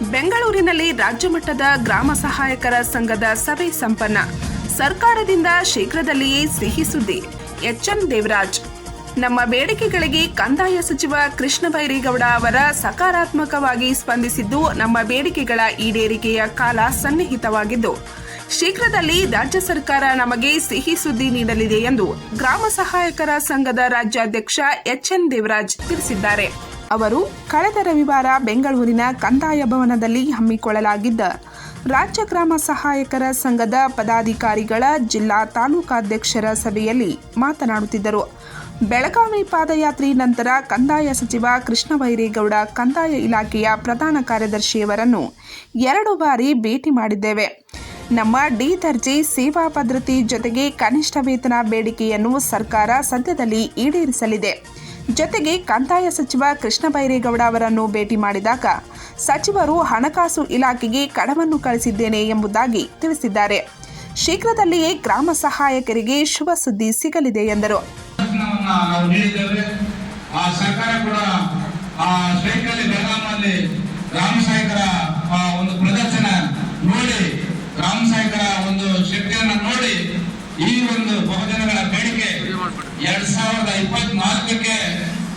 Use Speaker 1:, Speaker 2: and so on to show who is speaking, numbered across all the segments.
Speaker 1: ಬೆಂಗಳೂರಿನಲ್ಲಿ ರಾಜ್ಯ ಮಟ್ಟದ ಗ್ರಾಮ ಸಹಾಯಕರ ಸಂಘದ ಸಭೆ ಸಂಪನ್ನ. ಸರ್ಕಾರದಿಂದ ಶೀಘ್ರದಲ್ಲಿಯೇ ಸಿಹಿ ಸುದ್ದಿ. ಎಚ್ಎನ್ ದೇವರಾಜ್. ನಮ್ಮ ಬೇಡಿಕೆಗಳಿಗೆ ಕಂದಾಯ ಸಚಿವ ಕೃಷ್ಣ ಬೈರೇಗೌಡ ಅವರ ಸಕಾರಾತ್ಮಕವಾಗಿ ಸ್ಪಂದಿಸಿದ್ದು ನಮ್ಮ ಬೇಡಿಕೆಗಳ ಈಡೇರಿಕೆಯ ಕಾಲ ಸನ್ನಿಹಿತವಾಗಿದ್ದು, ಶೀಘ್ರದಲ್ಲಿ ರಾಜ್ಯ ಸರ್ಕಾರ ನಮಗೆ ಸಿಹಿ ಸುದ್ದಿ ನೀಡಲಿದೆ ಎಂದು ಗ್ರಾಮ ಸಹಾಯಕರ ಸಂಘದ ರಾಜ್ಯಾಧ್ಯಕ್ಷ ಎಚ್ಎನ್ ದೇವರಾಜ್ ತಿಳಿಸಿದ್ದಾರೆ. ಅವರು ಕಳೆದ ರವಿವಾರ ಬೆಂಗಳೂರಿನ ಕಂದಾಯ ಭವನದಲ್ಲಿ ಹಮ್ಮಿಕೊಳ್ಳಲಾಗಿದ್ದ ರಾಜ್ಯ ಗ್ರಾಮ ಸಹಾಯಕರ ಸಂಘದ ಪದಾಧಿಕಾರಿಗಳ ಜಿಲ್ಲಾ ತಾಲೂಕಾಧ್ಯಕ್ಷರ ಸಭೆಯಲ್ಲಿ ಮಾತನಾಡುತ್ತಿದ್ದರು. ಬೆಳಗಾವಿ ಪಾದಯಾತ್ರೆ ನಂತರ ಕಂದಾಯ ಸಚಿವ ಕೃಷ್ಣ ಬೈರೇಗೌಡ ಕಂದಾಯ ಇಲಾಖೆಯ ಪ್ರಧಾನ ಕಾರ್ಯದರ್ಶಿಯವರನ್ನು ಎರಡು ಬಾರಿ ಭೇಟಿ ಮಾಡಿದ್ದೇವೆ. ನಮ್ಮ ಡಿ ದರ್ಜೆ ಸೇವಾ ಭದ್ರತೆ ಜೊತೆಗೆ ಕನಿಷ್ಠ ವೇತನ ಬೇಡಿಕೆಯನ್ನು ಸರ್ಕಾರ ಸದ್ಯದಲ್ಲಿ ಈಡೇರಿಸಲಿದೆ. ಜೊತೆಗೆ ಕಂದಾಯ ಸಚಿವ ಕೃಷ್ಣ ಬೈರೇಗೌಡ ಅವರನ್ನು ಭೇಟಿ ಮಾಡಿದಾಗ ಸಚಿವರು ಹಣಕಾಸು ಇಲಾಖೆಗೆ ಕಡವನ್ನು ಕಳಿಸಿದ್ದೇನೆ ಎಂಬುದಾಗಿ ತಿಳಿಸಿದ್ದಾರೆ. ಶೀಘ್ರದಲ್ಲಿಯೇ ಗ್ರಾಮ ಸಹಾಯಕರಿಗೆ ಶುಭ ಸುದ್ದಿ ಸಿಗಲಿದೆ ಎಂದರು.
Speaker 2: ಗ್ರಾಮ ನಾವು ನೀಡಿದ್ದೇವೆ ಆ ಸರ್ಕಾರ ಕೂಡ ಆ ಸ್ಟ್ರೈಕಲ್ಲಿ ಬೆಳಗಾಮಲ್ಲಿ ಗ್ರಾಮ ಸಹಾಯಕರ ಆ ಒಂದು ಪ್ರದರ್ಶನ ನೋಡಿ ಗ್ರಾಮ ಸಹಾಯಕರ ಒಂದು ಶಕ್ತಿಯನ್ನ ನೋಡಿ ಈ ಒಂದು ಬಹುಜನಗಳ ಬೇಡಿಕೆ ಎರಡ್ ಸಾವಿರದ ಇಪ್ಪತ್ನಾಲ್ಕಕ್ಕೆ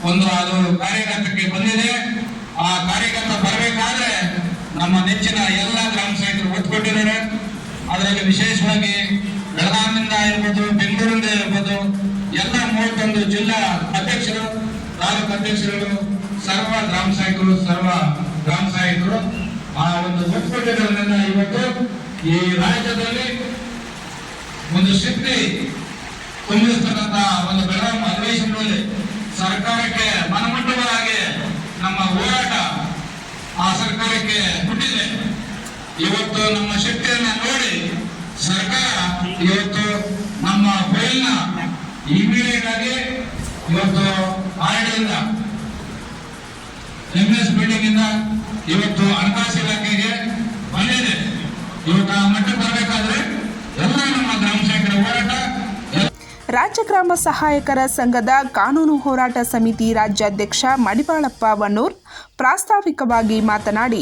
Speaker 2: ಒಂದು ಅದು ಕಾರ್ಯಗತಕ್ಕೆ ಬಂದಿದೆ. ಆ ಕಾರ್ಯಗತ ಬರಬೇಕಾದ್ರೆ ನಮ್ಮ ನೆಚ್ಚಿನ ಎಲ್ಲ ಗ್ರಾಮ ಒತ್ತು ಕೊಟ್ಟಿದ್ದಾರೆ ಅದರಲ್ಲಿ ವಿಶೇಷವಾಗಿ ಬೆಳಗಾವಿಯಿಂದ ಇರ್ಬೋದು, ಬೆಂಗಳೂರಿಂದ ಇರ್ಬೋದು, ಎಲ್ಲ ಮೂವತ್ತೊಂದು ಜಿಲ್ಲಾ ಅಧ್ಯಕ್ಷರು, ತಾಲೂಕು ಅಧ್ಯಕ್ಷರುಗಳು, ಸರ್ವ ಗ್ರಾಮ ಸಹಾಯಕರು ಸರ್ವ ಗ್ರಾಮ ಸಹಾಯಕರು ಆ ಒಂದು ಒಕ್ಕೂಟಗಳಿಂದ ಇವತ್ತು ಈ ರಾಜ್ಯದಲ್ಲಿ ಒಂದು ಶಕ್ತಿ ತುಂಬಿಸ್ತಕ್ಕಂತಹ ಒಂದು ಬೆಳಗಾವಿ ಅಧಿವೇಶನದಲ್ಲಿ ಸರ್ಕಾರಕ್ಕೆ ಮನಮುಟ್ಟುವರಾಗಿ ನಮ್ಮ ಹೋರಾಟ ಆ ಸರ್ಕಾರಕ್ಕೆ ಹುಟ್ಟಿದೆ. ಇವತ್ತು ನಮ್ಮ ಶಕ್ತಿಯನ್ನ ನೋಡಿ ಸರ್ಕಾರ ಇವತ್ತು ನಮ್ಮ ಫೈಲ್ನ ಇಮಿಡಿಯೇಟ್ ಆಗಿ ಇವತ್ತು ಆರ್ಡಿಯಿಂದ ಎಂ ಎಸ್ ಬಿಲ್ಡಿಂಗ್ ಇಂದ ಇವತ್ತು ಹಣಕಾಸು ಇಲಾಖೆಗೆ ಬಂದಿದೆ. ಇವತ್ತು ಆ ಮಟ್ಟಕ್ಕೆ ಬರಬೇಕಾದ್ರೆ ಎಲ್ಲ ನಮ್ಮ ಗ್ರಾಮ ಸಹಾಯಕರ ಹೋರಾಟ ಎಲ್ಲ
Speaker 1: ರಾಜ್ಯ ಗ್ರಾಮ ಸಹಾಯಕರ ಸಂಘದ ಕಾನೂನು ಹೋರಾಟ ಸಮಿತಿ ರಾಜ್ಯಾಧ್ಯಕ್ಷ ಮಡಿವಾಳಪ್ಪ ವನೂರ್ ಪ್ರಾಸ್ತಾವಿಕವಾಗಿ ಮಾತನಾಡಿ,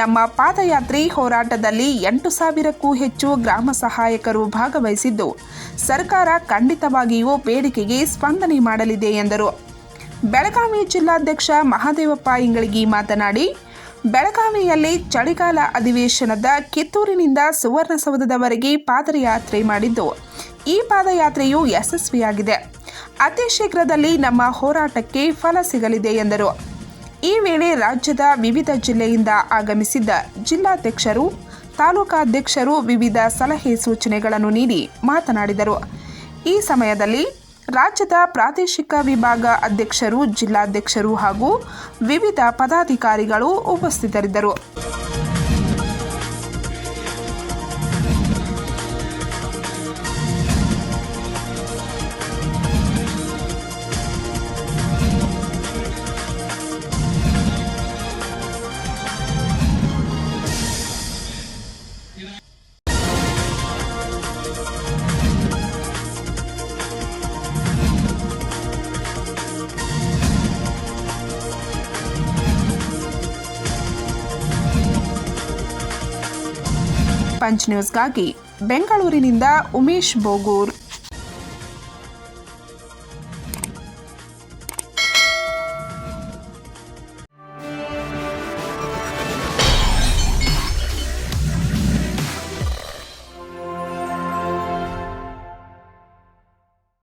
Speaker 1: ನಮ್ಮ ಪಾದಯಾತ್ರಿ ಹೋರಾಟದಲ್ಲಿ ಎಂಟು ಸಾವಿರಕ್ಕೂ ಹೆಚ್ಚು ಗ್ರಾಮ ಸಹಾಯಕರು ಭಾಗವಹಿಸಿದ್ದು, ಸರ್ಕಾರ ಖಂಡಿತವಾಗಿಯೂ ಬೇಡಿಕೆಗೆ ಸ್ಪಂದನೆ ಮಾಡಲಿದೆ ಎಂದರು. ಬೆಳಗಾವಿ ಜಿಲ್ಲಾಧ್ಯಕ್ಷ ಮಹಾದೇವಪ್ಪ ಇಂಗಳಗಿ ಮಾತನಾಡಿ, ಬೆಳಗಾವಿಯಲ್ಲಿ ಚಳಿಗಾಲ ಅಧಿವೇಶನದ ಕಿತ್ತೂರಿನಿಂದ ಸುವರ್ಣಸೌಧದವರೆಗೆ ಪಾದಯಾತ್ರೆ ಮಾಡಿದ್ದು ಈ ಪಾದಯಾತ್ರೆಯು ಯಶಸ್ವಿಯಾಗಿದೆ. ಅತಿ ಶೀಘ್ರದಲ್ಲಿ ನಮ್ಮ ಹೋರಾಟಕ್ಕೆ ಫಲ ಸಿಗಲಿದೆ ಎಂದರು. ಈ ವೇಳೆ ರಾಜ್ಯದ ವಿವಿಧ ಜಿಲ್ಲೆಯಿಂದ ಆಗಮಿಸಿದ್ದ ಜಿಲ್ಲಾಧ್ಯಕ್ಷರು, ತಾಲೂಕಾಧ್ಯಕ್ಷರು ವಿವಿಧ ಸಲಹೆ ಸೂಚನೆಗಳನ್ನು ನೀಡಿ ಮಾತನಾಡಿದರು. ಈ ಸಮಯದಲ್ಲಿ ರಾಜ್ಯದ ಪ್ರಾದೇಶಿಕ ವಿಭಾಗ ಅಧ್ಯಕ್ಷರು, ಜಿಲ್ಲಾಧ್ಯಕ್ಷರು ಹಾಗೂ ವಿವಿಧ ಪದಾಧಿಕಾರಿಗಳು ಉಪಸ್ಥಿತರಿದ್ದರು. ಪಂಚ್ ನ್ಯೂಸ್ಗಾಗಿ ಬೆಂಗಳೂರಿನಿಂದ ಉಮೇಶ್ ಬೋಗೂರ್